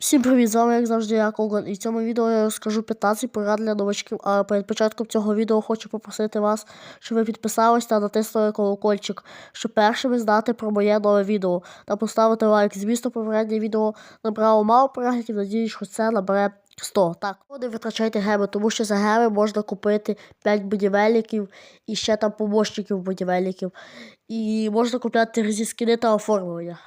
Всім привіт, з вами як завжди я Коган. І в цьому відео я розкажу 15 порад для новачків. А перед початком цього відео хочу попросити вас, щоб ви підписались та натиснули колокольчик, щоб першими знати про моє нове відео та поставити лайк. Звісно, попереднє відео набрало мало переглядів, надіюсь, що це набере 100. Так, не витрачайте геми, тому що за геми можна купити 5 будівельників і ще там помощників будівельників. І можна купляти різні скини та оформлення.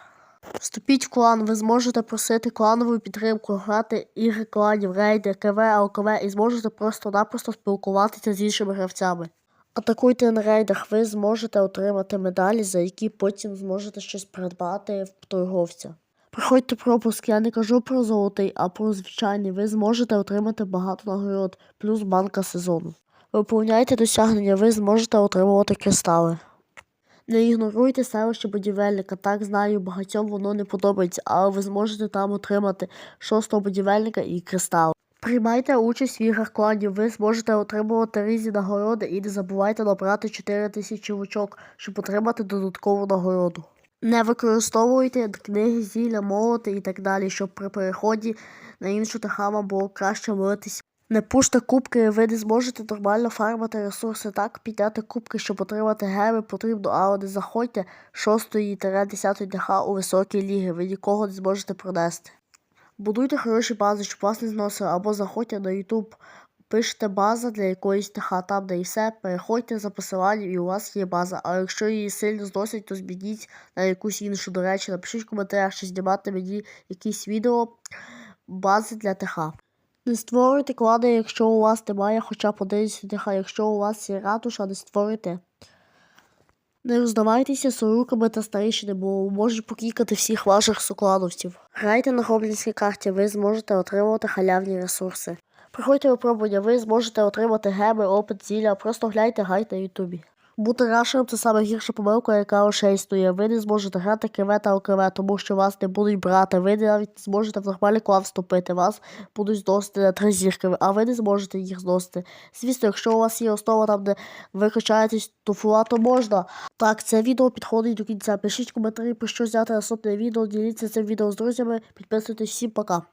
Вступіть в клан, ви зможете просити кланову підтримку, грати ігри кланів, рейди, КВ, ЛКВ і зможете просто-напросто спілкуватися з іншими гравцями. Атакуйте на рейдах, ви зможете отримати медалі, за які потім зможете щось придбати в торговця. Проходьте пропуск, я не кажу про золотий, а про звичайний. Ви зможете отримати багато нагород, плюс банка сезону. Виповняйте досягнення, ви зможете отримувати кристали. Не ігноруйте селище будівельника. Так знаю, багатьом воно не подобається, але ви зможете там отримати шостого будівельника і кристал. Приймайте участь в іграх кланів, ви зможете отримувати різні нагороди і не забувайте набрати 4000 очок, щоб отримати додаткову нагороду. Не використовуйте книги, зілля, молоти і так далі, щоб при переході на іншу ТХ вам було краще молитися. Не пуште кубки, ви не зможете нормально фармити ресурси так, підняти кубки, щоб отримати геми потрібно, але не заходьте 6-10 ДХ у високі ліги, ви нікого не зможете пронести. Будуйте хороші бази, щоб вас не зносили, або заходьте на YouTube, пишете база для якоїсь ТХ, там де і все, переходьте за посиланням і у вас є база. А якщо її сильно зносять, то змініть на якусь іншу. До речі, напишіть в коментарях, чи знімати мені якісь відео бази для ТХ. Не створюйте клани, якщо у вас немає хоча б один ТХ, якщо у вас є ратуша, не створюйте. Не роздавайтеся соруками та старішини, бо можуть покікати всіх ваших соклановців. Грайте на гоблінській карті, ви зможете отримувати халявні ресурси. Приходьте випробування, ви зможете отримати геми, опит, зілля, просто гляньте гайд на ютубі. Бути рашером це саме гірша помилка, яка лише існує. Ви не зможете грати КВ та ОКВ, тому що вас не будуть брати. Ви навіть не зможете в нормальний клан вступити. Вас будуть зносити на три зірки, а ви не зможете їх зносити. Звісно, якщо у вас є основа там, де ви качаєтесь, то фула, то можна. Так, це відео підходить до кінця. Пишіть коментарі, про що зняти наступне відео, діліться цим відео з друзями, підписуйтесь всім пока.